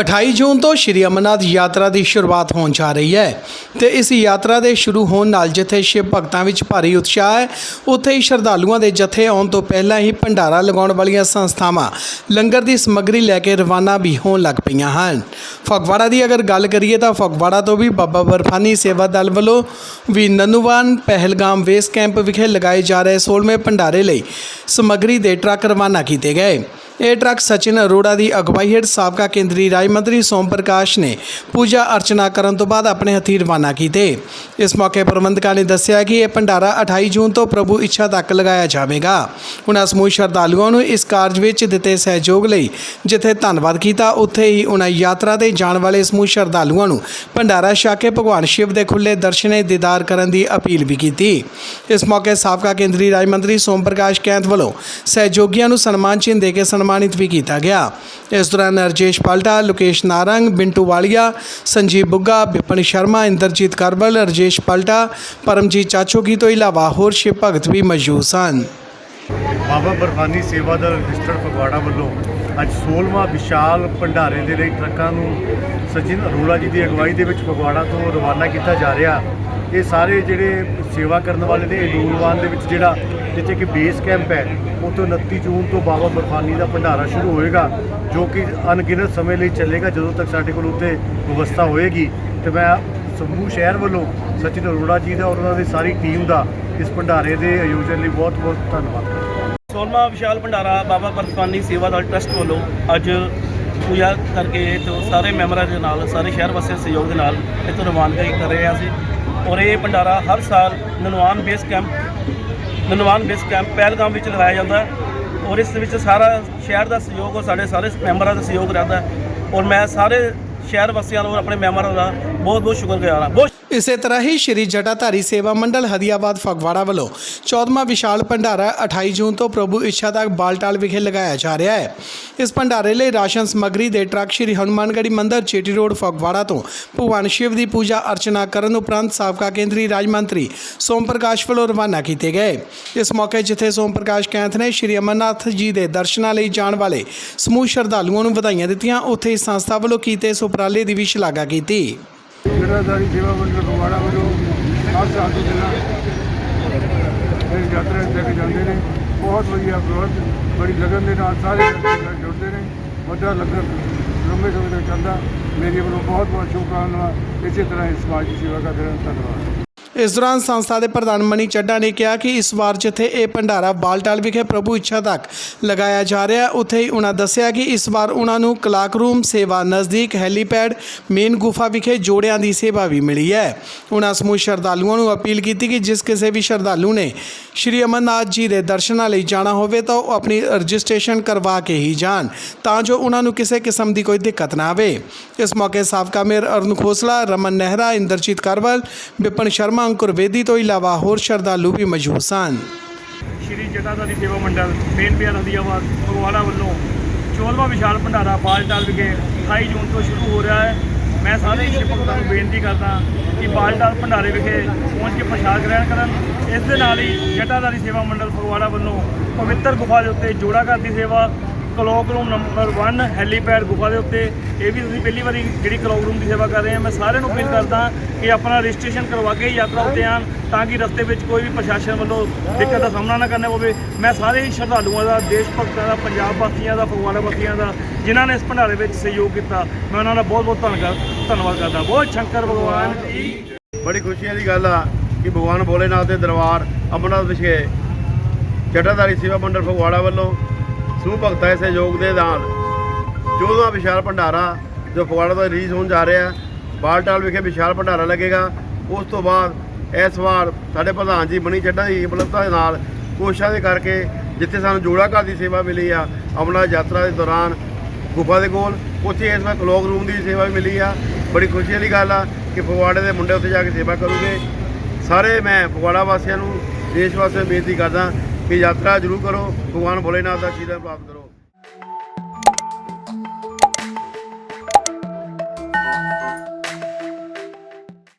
28 ਜੂਨ ਤੋਂ ਸ਼੍ਰੀ ਅਮਰਨਾਥ ਯਾਤਰਾ ਦੀ ਸ਼ੁਰੂਆਤ ਹੋਣ ਜਾ ਰਹੀ ਹੈ ਤੇ ਇਸ ਯਾਤਰਾ ਦੇ ਸ਼ੁਰੂ ਹੋਣ ਨਾਲ ਜਿੱਥੇ ਸ਼ਿਵ ਭਗਤਾਂ ਵਿੱਚ ਭਾਰੀ ਉਤਸ਼ਾਹ ਹੈ, ਉੱਥੇ ਹੀ ਸ਼ਰਧਾਲੂਆਂ ਦੇ ਜਥੇ ਆਉਣ ਤੋਂ ਪਹਿਲਾਂ ਹੀ ਭੰਡਾਰਾ ਲਗਾਉਣ ਵਾਲੀਆਂ ਸੰਸਥਾਵਾਂ ਲੰਗਰ ਦੀ ਸਮੱਗਰੀ ਲੈ ਕੇ ਰਵਾਨਾ ਵੀ ਹੋਣ ਲੱਗ ਪਈਆਂ ਹਨ। ਫਗਵਾੜਾ ਦੀ ਅਗਰ ਗੱਲ ਕਰੀਏ ਤਾਂ ਫਗਵਾੜਾ ਤੋਂ ਵੀ ਬਾਬਾ ਬਰਫਾਨੀ ਸੇਵਾ ਦਲ ਵੱਲੋਂ ਵੀ ਨਨੂਵਾਨ ਪਹਿਲਗਾਮ ਵੇਸ ਕੈਂਪ ਵਿਖੇ ਲਗਾਏ ਜਾ ਰਹੇ 16ਵੇਂ ਭੰਡਾਰੇ ਲਈ ਸਮੱਗਰੀ ਦੇ ਟਰੱਕ ਰਵਾਨਾ ਕੀਤੇ ਗਏ। ਇਹ ਟਰੱਕ ਸਚਿਨ ਅਰੋੜਾ ਦੀ ਅਗਵਾਈ ਹੇਠ ਸਾਬਕਾ ਕੇਂਦਰੀ ਰਾਜ ਮੰਤਰੀ ਸੋਮ ਪ੍ਰਕਾਸ਼ ਨੇ ਪੂਜਾ ਅਰਚਨਾ ਕਰਨ ਤੋਂ ਬਾਅਦ ਆਪਣੇ ਹੱਥੀਂ ਰਵਾਨਾ ਕੀਤੇ। ਇਸ ਮੌਕੇ ਪ੍ਰਬੰਧਕਾਂ ਨੇ ਦੱਸਿਆ ਕਿ ਇਹ ਭੰਡਾਰਾ 28 ਜੂਨ ਤੋਂ ਪ੍ਰਭੂ ਇੱਛਾ ਤੱਕ ਲਗਾਇਆ ਜਾਵੇਗਾ। ਉਹਨਾਂ ਸਮੂਹ ਸ਼ਰਧਾਲੂਆਂ ਨੂੰ ਇਸ ਕਾਰਜ ਵਿੱਚ ਦਿੱਤੇ ਸਹਿਯੋਗ ਲਈ ਜਿੱਥੇ ਧੰਨਵਾਦ ਕੀਤਾ, ਉੱਥੇ ਹੀ ਉਹਨਾਂ ਯਾਤਰਾ ਤੇ ਜਾਣ ਵਾਲੇ ਸਮੂਹ ਸ਼ਰਧਾਲੂਆਂ ਨੂੰ ਭੰਡਾਰਾ ਛਕ ਕੇ ਭਗਵਾਨ ਸ਼ਿਵ ਦੇ ਖੁੱਲੇ ਦਰਸ਼ਨੇ ਦੀਦਾਰ ਕਰਨ ਦੀ ਅਪੀਲ ਵੀ ਕੀਤੀ। ਇਸ ਮੌਕੇ ਸਾਬਕਾ ਕੇਂਦਰੀ ਰਾਜ ਮੰਤਰੀ ਸੋਮ ਪ੍ਰਕਾਸ਼ ਕੈਂਥ ਵੱਲੋਂ ਸਹਿਯੋਗੀਆਂ ਨੂੰ ਸਨਮਾਨ ਚਿੰਨ੍ਹ ਦੇ ਕੇ ਸਨਮਾਨ ਸਨਮਾਨਿਤ ਵੀ ਕੀਤਾ ਗਿਆ। ਇਸ ਦੌਰਾਨ ਰਜੇਸ਼ ਪਲਟਾ, ਲੋਕੇਸ਼ ਨਾਰੰਗ, ਬਿੰਟੂ ਵਾਲੀਆ, ਸੰਜੀਵ ਬੁੱਗਾ, ਵਿਪਨ ਸ਼ਰਮਾ, ਇੰਦਰਜੀਤ ਕਰਬਲ ਰਜੇਸ਼ ਪਲਟਾ, ਪਰਮਜੀਤ ਚਾਚੋਗੀ ਤੋਂ ਇਲਾਵਾ ਹੋਰ ਸ਼ਿਵ ਭਗਤ ਵੀ ਮੌਜੂਦ ਸਨ। ਬਾਬਾ ਬਰਫਾਨੀ ਸੇਵਾ ਦਾ ਰਜਿਸਟਰਡ ਫਗਵਾੜਾ ਵੱਲੋਂ ਅੱਜ 16ਵਾਂ ਵਿਸ਼ਾਲ ਭੰਡਾਰੇ ਦੇ ਲਈ ਟਰੱਕਾਂ ਨੂੰ ਸਚਿਨ ਅਰੋੜਾ ਜੀ ਦੀ ਅਗਵਾਈ ਦੇ ਵਿੱਚ ਫਗਵਾੜਾ ਤੋਂ ਰਵਾਨਾ ਕੀਤਾ ਜਾ ਰਿਹਾ। ਇਹ ਸਾਰੇ ਜਿਹੜੇ ਸੇਵਾ ਕਰਨ ਵਾਲੇ ਨੇ, ਇਹ ਨੂਰਵਾਨ ਦੇ ਵਿੱਚ ਜਿਹੜਾ ਜਿੱਥੇ ਕਿ ਬੇਸ ਕੈਂਪ ਹੈ, ਉੱਥੋਂ 29 ਜੂਨ ਤੋਂ ਬਾਬਾ ਬਰਫਾਨੀ ਦਾ ਭੰਡਾਰਾ ਸ਼ੁਰੂ ਹੋਏਗਾ, ਜੋ ਕਿ ਅਣਗਿਣਤ ਸਮੇਂ ਲਈ ਚੱਲੇਗਾ, ਜਦੋਂ ਤੱਕ ਸਾਡੇ ਕੋਲ ਉੱਥੇ ਵਿਵਸਥਾ ਹੋਏਗੀ। ਤੇ ਮੈਂ ਸਮੂਹ ਸ਼ਹਿਰ ਵੱਲੋਂ ਸਚਿਨ ਅਰੋੜਾ ਜੀ ਦਾ ਔਰ ਉਹਨਾਂ ਦੀ ਸਾਰੀ ਟੀਮ ਦਾ ਇਸ ਭੰਡਾਰੇ ਦੇ ਆਯੋਜਨ ਲਈ ਬਹੁਤ ਬਹੁਤ ਧੰਨਵਾਦ ਕਰਦਾ ਸੋਲਮਾ ਵਿਸ਼ਾਲ ਭੰਡਾਰਾ ਬਾਬਾ ਬਰਫਾਨੀ ਸੇਵਾ ਦਲ ਟਰਸਟ ਵੱਲੋਂ ਅੱਜ ਪੂਜਾ ਕਰਕੇ ਤੇ ਸਾਰੇ ਮੈਂਬਰਾਂ ਦੇ ਨਾਲ, ਸਾਰੇ ਸ਼ਹਿਰ ਵਾਸੀਆਂ ਦੇ ਸਹਿਯੋਗ ਦੇ ਨਾਲ ਇੱਥੋਂ ਰਵਾਨਗੀ ਕਰ ਰਹੇ ਹਾਂ ਅਸੀਂ। ਔਰ ਇਹ ਭੰਡਾਰਾ ਹਰ ਸਾਲ Nunwan base camp Nunwan base camp Pahalgam ਵਿੱਚ ਲਗਾਇਆ ਜਾਂਦਾ ਔਰ ਇਸ ਵਿੱਚ ਸਾਰਾ ਸ਼ਹਿਰ ਦਾ ਸਹਿਯੋਗ ਔਰ ਸਾਡੇ ਸਾਰੇ ਮੈਂਬਰਾਂ ਦਾ ਸਹਿਯੋਗ ਰਹਿੰਦਾ ਔਰ ਮੈਂ ਸਾਰੇ ਸ਼ਹਿਰ ਵਾਸੀਆਂ ਨੂੰ ਔਰ ਆਪਣੇ ਮੈਂਬਰਾਂ ਦਾ ਬਹੁਤ ਬਹੁਤ ਸ਼ੁਕਰਗੁਜ਼ਾਰ ਹਾਂ। ਬਹੁਤ ਇਸੇ ਤਰ੍ਹਾਂ ਹੀ ਸ਼੍ਰੀ ਜਟਾਧਾਰੀ ਸੇਵਾ ਮੰਡਲ ਹਦੀਆਬਾਦ ਫਗਵਾੜਾ ਵੱਲੋਂ 14ਵਾਂ ਵਿਸ਼ਾਲ ਭੰਡਾਰਾ 28 ਜੂਨ ਤੋਂ ਪ੍ਰਭੂ ਇੱਛਾ ਦਾ ਬਾਲਟਾਲ ਵਿਖੇ ਲਗਾਇਆ ਜਾ ਰਿਹਾ ਹੈ। ਇਸ ਭੰਡਾਰੇ ਲਈ ਰਾਸ਼ਨ ਸਮੱਗਰੀ ਦੇ ਟਰੱਕ ਸ਼੍ਰੀ ਹਨੂਮਾਨਗੜ੍ਹੀ ਮੰਦਿਰ, ਚੇਟੀ ਰੋਡ, ਫਗਵਾੜਾ ਤੋਂ ਭਗਵਾਨ ਸ਼ਿਵ ਦੀ ਪੂਜਾ ਅਰਚਨਾ ਕਰਨ ਉਪਰੰਤ ਸਾਬਕਾ ਕੇਂਦਰੀ ਰਾਜ ਮੰਤਰੀ ਸੋਮ ਪ੍ਰਕਾਸ਼ ਵੱਲੋਂ ਰਵਾਨਾ ਕੀਤੇ ਗਏ। ਇਸ ਮੌਕੇ ਜਿੱਥੇ ਸੋਮ ਪ੍ਰਕਾਸ਼ ਕੈਂਥ ਨੇ ਸ਼੍ਰੀ ਅਮਰਨਾਥ ਜੀ ਦੇ ਦਰਸ਼ਨਾਂ ਲਈ ਜਾਣ ਵਾਲੇ ਸਮੂਹ ਸ਼ਰਧਾਲੂਆਂ ਨੂੰ ਵਧਾਈਆਂ ਦਿੱਤੀਆਂ, ਉੱਥੇ ਇਸ ਸੰਸਥਾ ਵੱਲੋਂ ਕੀਤੇ ਇਸ ਉਪਰਾਲੇ ਦੀ ਵੀ ਸ਼ਲਾਘਾ ਕੀਤੀ। ਜਗ੍ਹਾਦਾਰੀ ਸੇਵਾ ਮੰਡਲ ਫਗਵਾੜਾ ਵੱਲੋਂ ਹਰ ਸਾਲ ਦੀ ਤਰ੍ਹਾਂ ਇਹ ਯਾਤਰਾ ਤੇ ਕੇ ਜਾਂਦੇ ਨੇ। ਬਹੁਤ ਵਧੀਆ ਪ੍ਰਬੰਧ ਬੜੀ ਲਗਨ ਦੇ ਨਾਲ ਸਾਰੇ ਨਾਲ ਜੁੜਦੇ ਨੇ। ਵੱਡਾ ਲੰਗਰ ਲੰਬੇ ਸਮੇਂ ਤੱਕ ਚੱਲਦਾ। ਮੇਰੇ ਵੱਲੋਂ ਬਹੁਤ ਬਹੁਤ ਸ਼ੁਭਕਾਮਨਾਵਾਂ। ਇਸੇ ਤਰ੍ਹਾਂ ਇਸ ਸਮਾਜ ਦੀ ਸੇਵਾ ਕਰਦੇ ਰਹਿਣ ਧੰਨਵਾਦ। ਇਸ ਦੌਰਾਨ ਸੰਸਥਾ ਦੇ ਪ੍ਰਧਾਨ ਮਨੀ ਚੱਡਾ ਨੇ ਕਿਹਾ ਕਿ ਇਸ ਵਾਰ ਜਿੱਥੇ ਇਹ ਭੰਡਾਰਾ ਬਾਲਟਾਲ ਵਿਖੇ ਪ੍ਰਭੂ ਇੱਛਾ ਤੱਕ ਲਗਾਇਆ ਜਾ ਰਿਹਾ, ਉੱਥੇ ਹੀ ਉਹਨਾਂ ਦੱਸਿਆ ਕਿ ਇਸ ਵਾਰ ਉਹਨਾਂ ਨੂੰ ਕਲਾਕ ਰੂਮ, ਸੇਵਾ ਨਜ਼ਦੀਕ, ਹੈਲੀਪੈਡ, ਮੇਨ ਗੁਫਾ ਵਿਖੇ ਜੋੜਿਆਂ ਦੀ ਸੇਵਾ ਵੀ ਮਿਲੀ ਹੈ। ਉਹਨਾਂ ਸਮੂਹ ਸ਼ਰਧਾਲੂਆਂ ਨੂੰ ਅਪੀਲ ਕੀਤੀ ਕਿ ਜਿਸ ਕਿਸੇ ਵੀ ਸ਼ਰਧਾਲੂ ਨੇ ਸ਼੍ਰੀ ਅਮਰਨਾਥ ਜੀ ਦੇ ਦਰਸ਼ਨਾਂ ਲਈ ਜਾਣਾ ਹੋਵੇ ਤਾਂ ਉਹ ਆਪਣੀ ਰਜਿਸਟ੍ਰੇਸ਼ਨ ਕਰਵਾ ਕੇ ਹੀ ਜਾਣ, ਤਾਂ ਜੋ ਉਹਨਾਂ ਨੂੰ ਕਿਸੇ ਕਿਸਮ ਦੀ ਕੋਈ ਦਿੱਕਤ ਨਾ ਆਵੇ। ਇਸ ਮੌਕੇ ਸਾਬਕਾ ਮੇਅਰ ਅਰੁਣ ਖੋਸਲਾ, ਰਮਨ ਨਹਿਰਾ, ਇੰਦਰਜੀਤ ਕਰਵਲ ਵਿਪਨ ਸ਼ਰਮਾ ਅੰਕੁਰ ਵੇਦੀ ਤੋਂ ਇਲਾਵਾ ਹੋਰ ਸ਼ਰਧਾਲੂ ਵੀ ਮੌਜੂਦ ਸਨ। ਸ਼੍ਰੀ ਜਟਾਧਾਰੀ ਸੇਵਾ ਮੰਡਲ, ਮੇਨ ਪਿਆਰ ਹਦੀਆਬਾਦ ਫਗਵਾੜਾ ਵੱਲੋਂ 14ਵਾਂ ਵਿਸ਼ਾਲ ਭੰਡਾਰਾ ਬਾਲਟਾਲ ਵਿਖੇ 28 ਜੂਨ ਤੋਂ ਸ਼ੁਰੂ ਹੋ ਰਿਹਾ ਹੈ। ਮੈਂ ਸਾਰੇ ਹੀ ਭਗਤਾਂ ਨੂੰ ਬੇਨਤੀ ਕਰਦਾ ਕਿ ਬਾਲਟਾਲ ਭੰਡਾਰੇ ਵਿਖੇ ਪਹੁੰਚ ਕੇ ਪ੍ਰਸ਼ਾਦ ਗ੍ਰਹਿਣ ਕਰਨ। ਇਸ ਦੇ ਨਾਲ ਹੀ ਜਟਾਧਾਰੀ ਸੇਵਾ ਮੰਡਲ ਫਗਵਾੜਾ ਵੱਲੋਂ ਪਵਿੱਤਰ ਗੁਫਾ ਦੇ ਉੱਤੇ ਜੋੜਾ ਘਰ ਦੀ ਸੇਵਾ ਕਲੋਕ ਰੂਮ ਨੰਬਰ 1 ਹੈਲੀਪੈਡ ਗੁਫਾ ਦੇ ਉੱਤੇ। ਇਹ ਵੀ ਅਸੀਂ ਪਹਿਲੀ ਵਾਰੀ ਜਿਹੜੀ ਕਲੋਕ ਰੂਮ ਦੀ ਸੇਵਾ ਕਰ ਰਹੇ ਹਾਂ। ਮੈਂ ਸਾਰਿਆਂ ਨੂੰ ਅਪੀਲ ਕਰਦਾ ਕਿ ਆਪਣਾ ਰਜਿਸਟ੍ਰੇਸ਼ਨ ਕਰਵਾ ਕੇ ਯਾਤਰਾ ਉੱਤੇ ਆਉਣ ਤਾਂ ਕਿ ਰਸਤੇ ਵਿੱਚ ਕੋਈ ਵੀ ਪ੍ਰਸ਼ਾਸਨ ਵੱਲੋਂ ਦਿੱਕਤ ਦਾ ਸਾਹਮਣਾ ਨਾ ਕਰਨਾ ਪਵੇ। ਮੈਂ ਸਾਰੇ ਹੀ ਸ਼ਰਧਾਲੂਆਂ ਦਾ ਦੇਸ਼ ਭਗਤਾਂ ਦਾ ਪੰਜਾਬ ਵਾਸੀਆਂ ਦਾ ਫਗਵਾੜਾ ਵਾਸੀਆਂ ਦਾ ਜਿਨ੍ਹਾਂ ਨੇ ਇਸ ਭੰਡਾਰੇ ਵਿੱਚ ਸਹਿਯੋਗ ਕੀਤਾ ਮੈਂ ਉਹਨਾਂ ਦਾ ਬਹੁਤ ਬਹੁਤ ਧੰਨਵਾਦ ਧੰਨਵਾਦ ਕਰਦਾ। ਬਹੁਤ ਸ਼ੰਕਰ ਭਗਵਾਨ ਕੀ ਬੜੀ ਖੁਸ਼ੀ ਦੀ ਗੱਲ ਆ ਕਿ ਭਗਵਾਨ ਭੋਲੇਨਾਥ ਦੇ ਦਰਬਾਰ ਅਮਰਨਾਥ ਵਿਖੇ ਜਟਾਧਾਰੀ ਸੇਵਾ ਮੰਡਲ ਫਗਵਾੜਾ ਵੱਲੋਂ ਸੂ ਭਗਤਾ ਦੇ ਸਹਿਯੋਗ ਦੇ ਨਾਲ 14ਵਾਂ ਵਿਸ਼ਾਲ ਭੰਡਾਰਾ ਜੋ ਫਗਵਾੜਾ ਤੋਂ ਰਿਲੀਜ਼ ਹੋਣ ਜਾ ਰਿਹਾ ਬਾਲਟਾਲ ਵਿਖੇ ਵਿਸ਼ਾਲ ਭੰਡਾਰਾ ਲੱਗੇਗਾ। ਉਸ ਤੋਂ ਬਾਅਦ ਇਸ ਵਾਰ ਸਾਡੇ ਪ੍ਰਧਾਨ ਜੀ ਬਣੀ ਚੱਡਾ ਦੀ ਉਪਲਬਧਤਾ ਦੇ ਨਾਲ ਕੋਸ਼ਿਸ਼ਾਂ ਦੇ ਕਰਕੇ ਜਿੱਥੇ ਸਾਨੂੰ ਜੋੜਾ ਘਰ ਦੀ ਸੇਵਾ ਮਿਲੀ ਆ, ਅਮਰਨਾਥ ਯਾਤਰਾ ਦੇ ਦੌਰਾਨ ਗੁਫਾ ਦੇ ਕੋਲ, ਉੱਥੇ ਇਸ ਵਾਰ ਕਲੋਕ ਰੂਮ ਦੀ ਸੇਵਾ ਵੀ ਮਿਲੀ ਆ। ਬੜੀ ਖੁਸ਼ੀ ਦੀ ਗੱਲ ਆ ਕਿ ਫਗਵਾੜੇ ਦੇ ਮੁੰਡੇ ਉੱਥੇ ਜਾ ਕੇ ਸੇਵਾ ਕਰੂਗੇ ਸਾਰੇ ਮੈਂ ਫਗਵਾੜਾ ਵਾਸੀਆਂ ਨੂੰ, ਦੇਸ਼ ਵਾਸੀਆਂ ਨੂੰ ਬੇਨਤੀ ਕਰਦਾ ਕਿ ਯਾਤਰਾ ਜ਼ਰੂਰ ਕਰੋ ਭਗਵਾਨ ਭੋਲੇਨਾਥ ਦਾ ਆਸ਼ੀਰਵਾਦ ਪ੍ਰਾਪਤ ਕਰੋ।